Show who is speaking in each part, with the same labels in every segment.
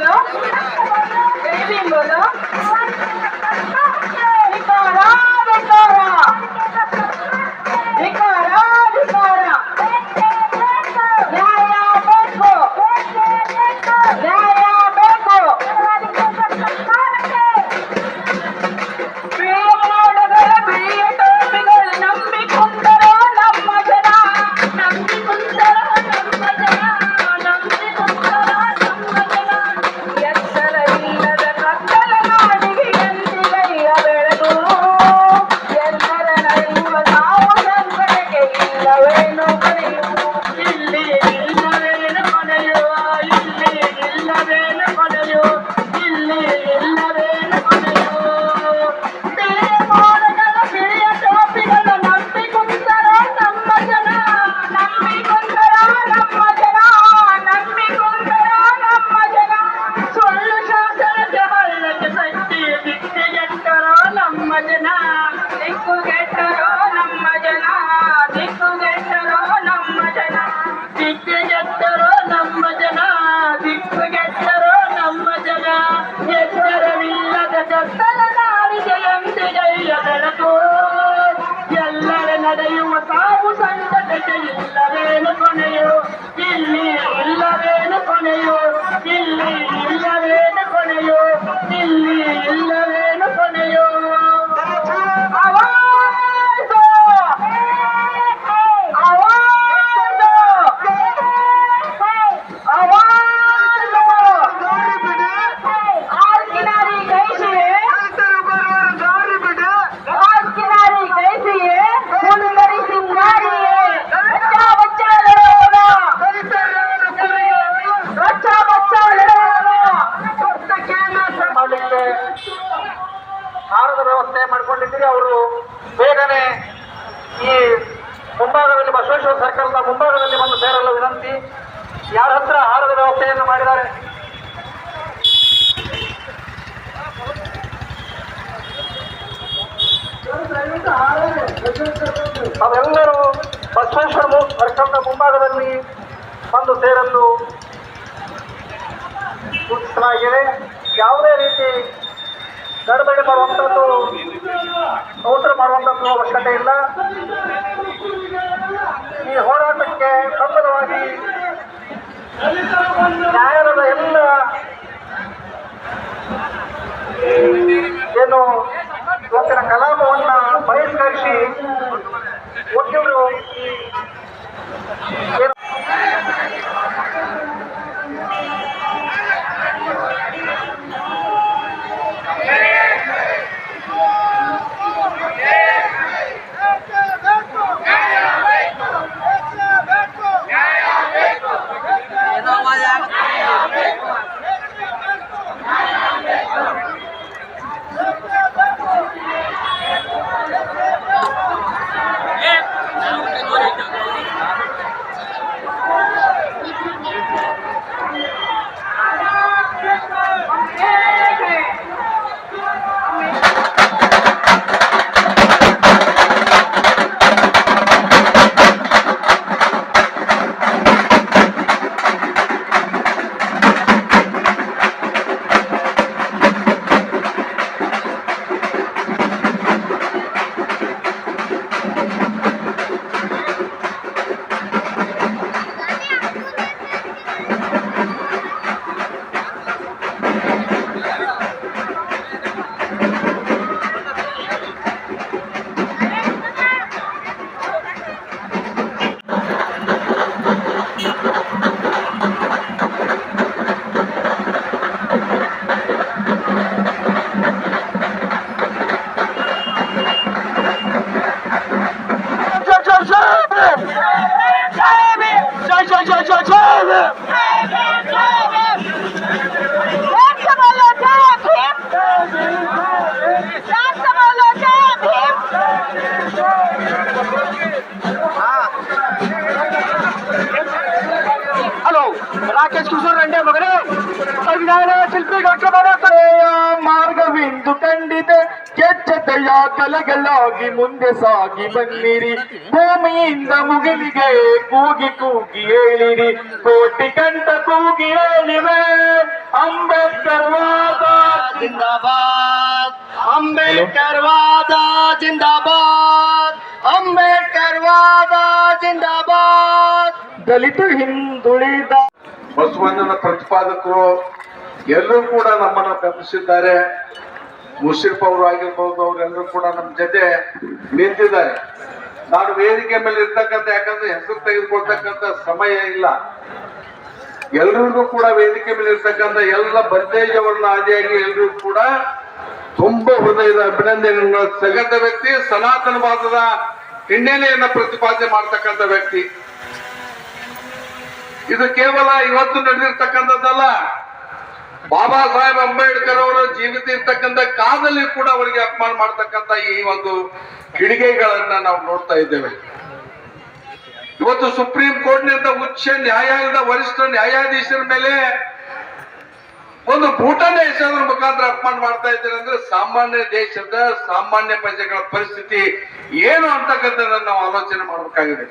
Speaker 1: बोलो बेबी बोलो निकारा निकारा ನಾವೆಲ್ಲರೂ ಬಸವೇಶ್ವರ ಸರ್ಕಲ್ನ ಮುಂಭಾಗದಲ್ಲಿ ಬಂದು ಸೇರಲು ಸೂಚಿಸಲಾಗಿದೆ. ಯಾವುದೇ ರೀತಿ ಗಡಬಡಿ ಮಾಡುವಂಥದ್ದು ಅವಸರ ಮಾಡುವಂಥದ್ದು ಅವಶ್ಯಕತೆ ಇಲ್ಲ. ಈ ಹೋರಾಟಕ್ಕೆ ಬೆಂಬಲವಾಗಿ ನ್ಯಾಯಾಲಯದ ಎಲ್ಲ ಏನು ಇವತ್ತಿನ ಕಲಾಪವನ್ನ ಬಹಿಷ್ಕರಿಸಿ ವಕೀಲರು ಈ ರಾಕೇಶ್ ಕಿಶೋರ್ ರಂಡೆ ಮಗನೇ. ಸಂವಿಧಾನ ಶಿಲ್ಪಿ ಡಾಕ್ಟರ್
Speaker 2: ಮಾರ್ಗವಿಂದು ಕಂಡಿದೆ. ಕೆಚ್ಚತೆಯ ಕಲೆಗಳಾಗಿ ಮುಂದೆ ಸಾಗಿ ಬನ್ನಿರಿ. ಭೂಮಿಯಿಂದ ಮುಗಿಲಿಗೆ ಕೂಗಿ ಕೂಗಿ ಹೇಳಿರಿ. ಕೋಟಿ ಕಂಟ ಕೂಗಿ ಹೇಳಿವೆ. ಅಂಬೇಡ್ಕರ್ ವಾದ ಜಿಂದಾಬಾದ್. ಅಂಬೇಡ್ಕರ್ ವಾದ ಜಿಂದಾಬಾದ್. ಅಂಬೇಡ್ಕರ್ ವಾದ ಜಿಂದಾಬಾದ್. ದಲಿತ ಹಿಂದುಳಿದ
Speaker 3: ಬಸವಣ್ಣನ ಪ್ರತಿಪಾದಕರು ಎಲ್ಲರೂ ಕೂಡ ನಮ್ಮನ್ನ ಬೆಂಬಲಿಸಿದ್ದಾರೆ. ಮುಷಿಫ್ ಅವರು ಆಗಿರ್ಬೋದು, ಅವರೆಲ್ಲರೂ ಕೂಡ ನಮ್ಮ ಜೊತೆ ನಿಂತಿದ್ದಾರೆ. ನಾನು ವೇದಿಕೆ ಮೇಲೆ ಇರ್ತಕ್ಕಂಥ, ಯಾಕಂದ್ರೆ ಹೆಸರು ತೆಗೆದುಕೊಳ್ತಕ್ಕಂಥ ಸಮಯ ಇಲ್ಲ. ಎಲ್ರಿಗೂ ಕೂಡ ವೇದಿಕೆ ಮೇಲೆ ಇರ್ತಕ್ಕಂಥ ಎಲ್ಲ ಬಂದೇಜವನ್ನ ಆದಿಯಾಗಿ ಎಲ್ರಿಗೂ ಕೂಡ ತುಂಬಾ ಹೃದಯದ ಅಭಿನಂದನೆಗಳ ಸಗದ ವ್ಯಕ್ತಿ, ಸನಾತನವಾದದ ಹಿನ್ನೆಲೆಯನ್ನ ಪ್ರತಿಪಾದನೆ ಮಾಡ್ತಕ್ಕಂಥ ವ್ಯಕ್ತಿ. ಇದು ಕೇವಲ ಇವತ್ತು ನಡೆದಿರ್ತಕ್ಕಂಥದ್ದಲ್ಲ. ಬಾಬಾ ಸಾಹೇಬ್ ಅಂಬೇಡ್ಕರ್ ಅವರ ಜೀವಿತ ಇರ್ತಕ್ಕಂಥ ಕಾಲದಲ್ಲಿ ಕೂಡ ಅವರಿಗೆ ಅಪಮಾನ ಮಾಡ್ತಕ್ಕಂಥ ಈ ಒಂದು ಕಿಡಿಗೆಗಳನ್ನ ನಾವು ನೋಡ್ತಾ ಇದ್ದೇವೆ. ಇವತ್ತು ಸುಪ್ರೀಂ ಕೋರ್ಟ್ನಿಂದ ಉಚ್ಚ ನ್ಯಾಯಾಲಯದ ವರಿಷ್ಠ ನ್ಯಾಯಾಧೀಶರ ಮೇಲೆ ಒಂದು ಭೂಟಾನ ಹೆಸರ ಮುಖಾಂತರ ಅಪಮಾನ ಮಾಡ್ತಾ ಇದ್ದಾರೆ ಅಂದ್ರೆ ಸಾಮಾನ್ಯ ದೇಶದ ಸಾಮಾನ್ಯ ಪ್ರಜೆಗಳ ಪರಿಸ್ಥಿತಿ ಏನು ಅಂತಕ್ಕಂಥದ್ದನ್ನು ನಾವು ಆಲೋಚನೆ ಮಾಡಬೇಕಾಗಿದೆ.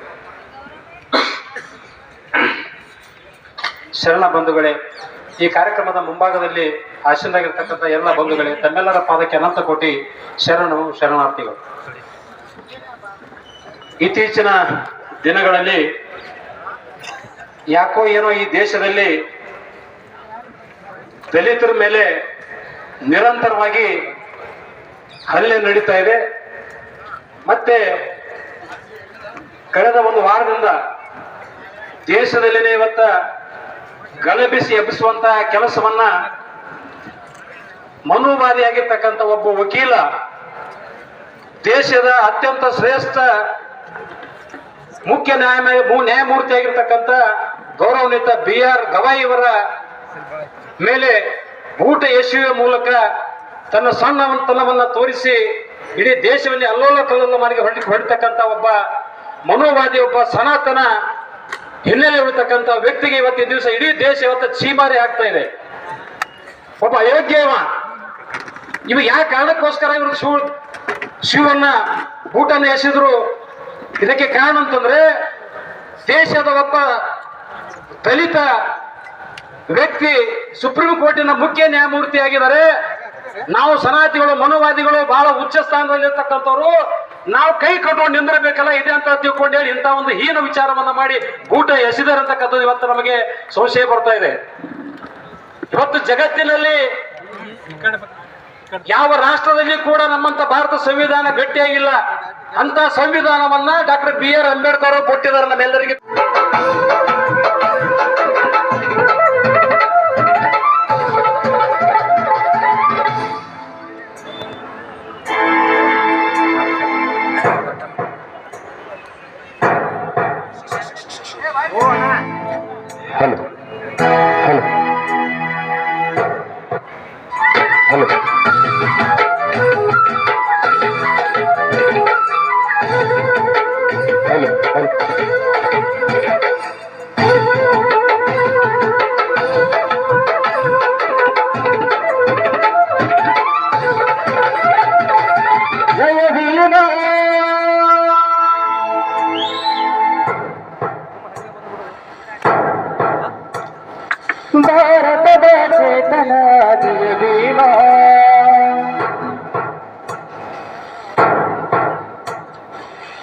Speaker 4: ಶರಣ ಬಂಧುಗಳೇ, ಈ ಕಾರ್ಯಕ್ರಮದ ಮುಂಭಾಗದಲ್ಲಿ ಆಶೀನರಾಗಿರ್ತಕ್ಕಂಥ ಎಲ್ಲ ಬಂಧುಗಳೇ, ತಮ್ಮೆಲ್ಲರ ಪಾದಕ್ಕೆ ಅನಂತ ಕೋಟಿ ಶರಣು ಶರಣಾರ್ಥಿಗಳು. ಇತ್ತೀಚಿನ ದಿನಗಳಲ್ಲಿ ಯಾಕೋ ಏನೋ ಈ ದೇಶದಲ್ಲಿ ದಲಿತರ ಮೇಲೆ ನಿರಂತರವಾಗಿ ಹಲ್ಲೆ ನಡೀತಾ ಇದೆ. ಮತ್ತೆ ಕಳೆದ ಒಂದು ವಾರದಿಂದ ದೇಶದಲ್ಲಿನೇ ಇವತ್ತ ಗಲಭಿಸಿ ಎಬ್ಬಿಸುವಂತಹ ಕೆಲಸವನ್ನ ಮನೋವಾದಿಯಾಗಿರ್ತಕ್ಕಂಥ ಒಬ್ಬ ವಕೀಲ ದೇಶದ ಅತ್ಯಂತ ಶ್ರೇಷ್ಠ ಮುಖ್ಯ ನ್ಯಾಯ ನ್ಯಾಯಮೂರ್ತಿ ಆಗಿರ್ತಕ್ಕಂಥ ಗೌರವಾನ್ವಿತ ಬಿ ಆರ್ ಗವಾಯಿ ಅವರ ಮೇಲೆ ಊಟ ಎಸೆಯುವ ಮೂಲಕ ತನ್ನ ಸಣ್ಣತನವನ್ನ ತೋರಿಸಿ ಇಡೀ ದೇಶವನ್ನೇ ಅಲ್ಲೋಲ ಕಲ್ಲೋಲ ಮಾಡಿ ಹೊರಡಿ ಹೊರಡ್ತಕ್ಕಂಥ ಒಬ್ಬ ಮನೋವಾದಿ, ಒಬ್ಬ ಸನಾತನ ಹಿನ್ನೆಲೆ ಇರತಕ್ಕಂಥ ವ್ಯಕ್ತಿಗೆ ಇವತ್ತಿನ ದಿವಸ ಇಡೀ ದೇಶ ಇವತ್ತು ಚೀಮಾರಿ ಆಗ್ತಾ ಇದೆ. ಒಬ್ಬ ಅಯೋಗ್ಯವ. ಇವ ಯಾವ ಕಾರಣಕ್ಕೋಸ್ಕರ ಇವರು ಶಿವ ಶಿವನ್ನ ಊಟನ ಎಸೆದ್ರು? ಇದಕ್ಕೆ ಕಾರಣ ಅಂತಂದ್ರೆ ದೇಶದ ಒಬ್ಬ ದಲಿತ ವ್ಯಕ್ತಿ ಸುಪ್ರೀಂ ಕೋರ್ಟಿನ ಮುಖ್ಯ ನ್ಯಾಯಮೂರ್ತಿ ಆಗಿದ್ದಾರೆ ನಾವು ಸನಾತಿಗಳು ಮನೋವಾದಿಗಳು, ಬಹಳ ಉಚ್ಚ ಸ್ಥಾನದಲ್ಲಿರ್ತಕ್ಕಂಥವ್ರು. ನಾವು ಕೈ ಕಟ್ಕೊಂಡು ನಿಂದಿರಬೇಕಲ್ಲ, ಇದೆ ಅಂತ ತಿಳ್ಕೊಂಡು ಹೇಳಿ ಇಂಥ ಒಂದು ಹೀನ ವಿಚಾರವನ್ನ ಮಾಡಿ ಗೂಟ ಎಸೆದಾರೆ ಅಂತಕ್ಕಂಥದ್ದು ಇವತ್ತು ನಮಗೆ ಸಂಶಯ ಬರ್ತಾ ಇದೆ. ಇವತ್ತು ಜಗತ್ತಿನಲ್ಲಿ ಯಾವ ರಾಷ್ಟ್ರದಲ್ಲಿ ಕೂಡ ನಮ್ಮಂತ ಭಾರತ ಸಂವಿಧಾನ ಗಟ್ಟಿಯಾಗಿಲ್ಲ ಅಂತ ಸಂವಿಧಾನವನ್ನ ಡಾಕ್ಟರ್ ಬಿ ಆರ್ ಅಂಬೇಡ್ಕರ್ ಕೊಟ್ಟಿದ್ದಾರೆ ನಮ್ಮೆಲ್ಲರಿಗೆ.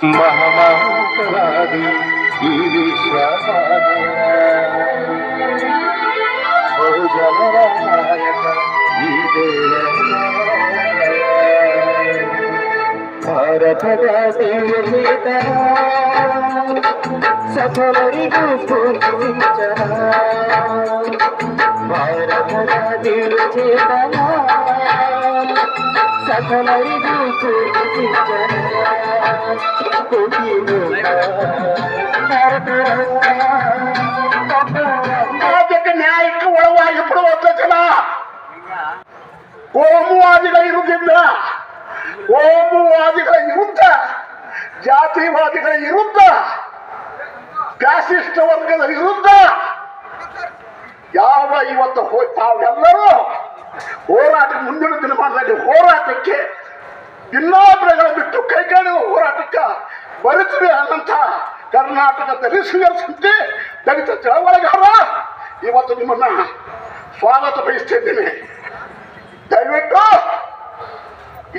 Speaker 2: మహమాది భోజనరాయక భారతదేశ సఫలరిగు భారతదేశ ಈ ದೇವ ಭಾರತದ ದಿವ್ಯ ಚೇತನ ಸಫಲರಿಗೂ ಸ್ಫೂರ್ತಿ ಸಿಂಚನ ಭಾರತದ ದಿವ್ಯ ಚೇತನ ಸಫಲರಿಗೂ ಸ್ಫೂರ್ತಿ ಸಿಂಚನ ಕೋಟಿ ಭಾರತ
Speaker 5: ಸಮಾಜಕ್ಕೆ ನ್ಯಾಯಕ್ಕೆ ಒಳಗಾಗಿ ಬಿಡುವಂತ ಜನ ಕೋಮುವಾದಿಗಳ ಇರುವುದಿಲ್ಲ ಕೋಮುವಾದಿಗಳ ವಿರುದ್ಧ ಜಾತಿವಾದಿಗಳ ವಿರುದ್ಧ ಫ್ಯಾಸಿಸ್ಟ್ ವರ್ಗದ ವಿರುದ್ಧ ಯಾವ ಇವತ್ತು ಹೋ- ತಾವೆಲ್ಲರೂ ಹೋರಾಟ ಮುಂದಿನ ದಿನಮಾನದಲ್ಲಿ ಹೋರಾಟಕ್ಕೆ ಭಿನ್ನಾಭಿಪ್ರಾಯಗಳ ಬಿಟ್ಟು ಕೈಗಾಡಿದ ಹೋರಾಟಕ್ಕೆ ಬರುತ್ತಿವೆ ಅನ್ನಂತ ಕರ್ನಾಟಕ ದಲಿತ ಸಂಸ್ಥೆ ದಲಿತ ಚಳವಳಿಗಾರ, ಇವತ್ತು ನಿಮ್ಮನ್ನ ಸ್ವಾಗತ ಬಯಸ್ತಿದ್ದೇನೆ. ದಯವಿಟ್ಟು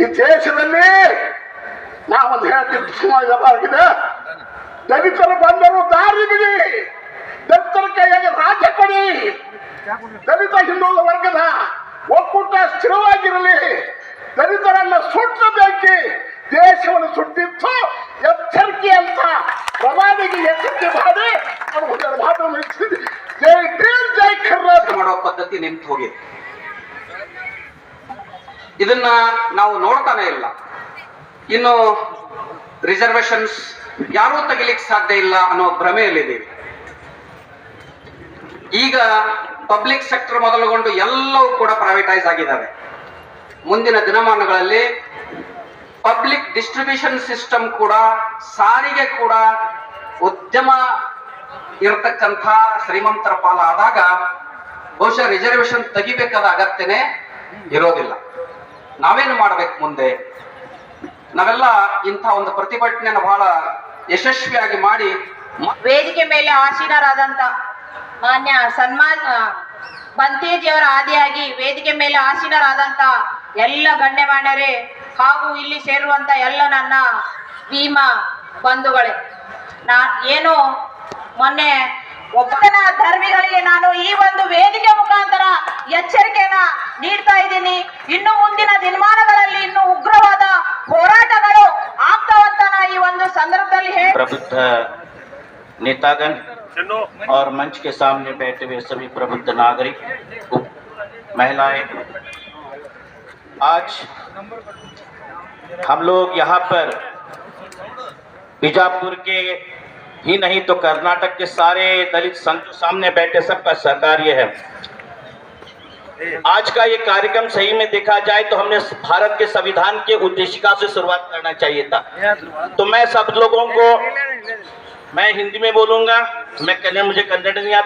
Speaker 5: ಈ ದೇಶದಲ್ಲಿ ನಾವೊಂದು ಹೇಳ್ತಿದ್ದು ಸುಮಾರು ದಲಿತರು ಬಂದರು ದಾರಿ ಬಿಡಿ. ದಲಿತರ ಕೈಯಾಗಿ ರಾಜ್ಯ ಕೊಡಿ. ದಲಿತ ಹಿಂದುಳಿದ ವರ್ಗದ ಒಕ್ಕೂಟ ಸ್ಥಿರವಾಗಿರಲಿ. ದಲಿತರನ್ನ ಸುಟ್ಟಬೇಕಿ. ದೇಶವನ್ನು ಸುಟ್ಟಿತ್ತು. ಎಚ್ಚರಿಕೆ ಅಂತ ಪ್ರಧಾನಿಗೆ ಎಚ್ಚರಿಕೆ ಮಾಡಿ ಜೈ ಭೀಮ್, ಜೈ
Speaker 6: ಮಾಡುವ ಪದ್ಧತಿ ನಿಂತು ಹೋಗಿದೆ ಇದನ್ನ ನಾವು ನೋಡ್ತಾನೆ ಇಲ್ಲ. ಇನ್ನು ರಿಸರ್ವೇಶನ್ಸ್ ಯಾರೂ ತೆಗಿಲಿಕ್ಕೆ ಸಾಧ್ಯ ಇಲ್ಲ ಅನ್ನೋ ಭ್ರಮೆಯಲ್ಲಿದ್ದೀವಿ. ಈಗ ಪಬ್ಲಿಕ್ ಸೆಕ್ಟರ್ ಮೊದಲುಗೊಂಡು ಎಲ್ಲವೂ ಕೂಡ ಪ್ರೈವೇಟೈಸ್ ಆಗಿದ್ದಾವೆ. ಮುಂದಿನ ದಿನಮಾನಗಳಲ್ಲಿ ಪಬ್ಲಿಕ್ ಡಿಸ್ಟ್ರಿಬ್ಯೂಷನ್ ಸಿಸ್ಟಮ್ ಕೂಡ, ಸಾರಿಗೆ ಕೂಡ ಉದ್ಯಮ ಇರತಕ್ಕಂಥ ಶ್ರೀಮಂತರ ಪಾಲ ಆದಾಗ ಬಹುಶಃ ರಿಸರ್ವೇಶನ್ ತೆಗಿಬೇಕಾದ ಅಗತ್ಯನೇ ಇರೋದಿಲ್ಲ. ನಾವೇನು ಮಾಡ್ಬೇಕು ಮುಂದೆ? ನಾವೆಲ್ಲ ಇಂಥ ಒಂದು ಪ್ರತಿಭಟನೆಯನ್ನು ಬಹಳ ಯಶಸ್ವಿಯಾಗಿ ಮಾಡಿ
Speaker 7: ವೇದಿಕೆ ಮೇಲೆ ಆಸೀನರಾದಂತ ಮಾನ್ಯ ಸನ್ಮಾನ್ ಬಂತೇಜಿಯವರ ಆದಿಯಾಗಿ ವೇದಿಕೆ ಮೇಲೆ ಆಸೀನರಾದಂತ ಎಲ್ಲ ಗಣ್ಯಮಾಣ್ಯರೇ ಹಾಗೂ ಇಲ್ಲಿ ಸೇರುವಂತ ಎಲ್ಲ ನನ್ನ ಭೀಮಾ ಬಂಧುಗಳೇ, ನಾ, ಏನು ಮೊನ್ನೆ ಒಬ್ಬನ ಧರ್ಮಿಗಳಿಗೆ ನಾನು ಈ ಒಂದು ವೇದಿಕೆ ಮುಖಾಂತರ ಎಚ್ಚರಿಕೆಯನ್ನ ನೀಡ್ತಾ ಇದ್ದೀನಿ. ಇನ್ನು ಮುಂದಿನ ದಿನಮಾನಗಳಲ್ಲಿ ಇನ್ನು ಉಗ್ರವಾದ ಹೋರಾಟಗಳು ಆಗ್ತಾವಂತ ಈ ಒಂದು ಸಂದರ್ಭದಲ್ಲಿ ಹೇಳಿ
Speaker 8: ಪ್ರಬುದ್ಧ ನೇತಾಗನ್ और मंच के सामने बैठे हुए सभी प्रबुद्ध नागरिक महिलाएँ आज हम लोग यहाँ पर बीजापुर के ही नहीं तो कर्नाटक के सारे दलित संघ सामने बैठे सबका सहकार है। आज का ये कार्यक्रम सही में देखा जाए तो हमने भारत के संविधान के उद्देशिका से शुरुआत करना चाहिए था। तो मैं सब लोगों को मैं हिंदी में बोलूँगा मैं कन्नड़ मुझे कन्नड़ नहीं आता।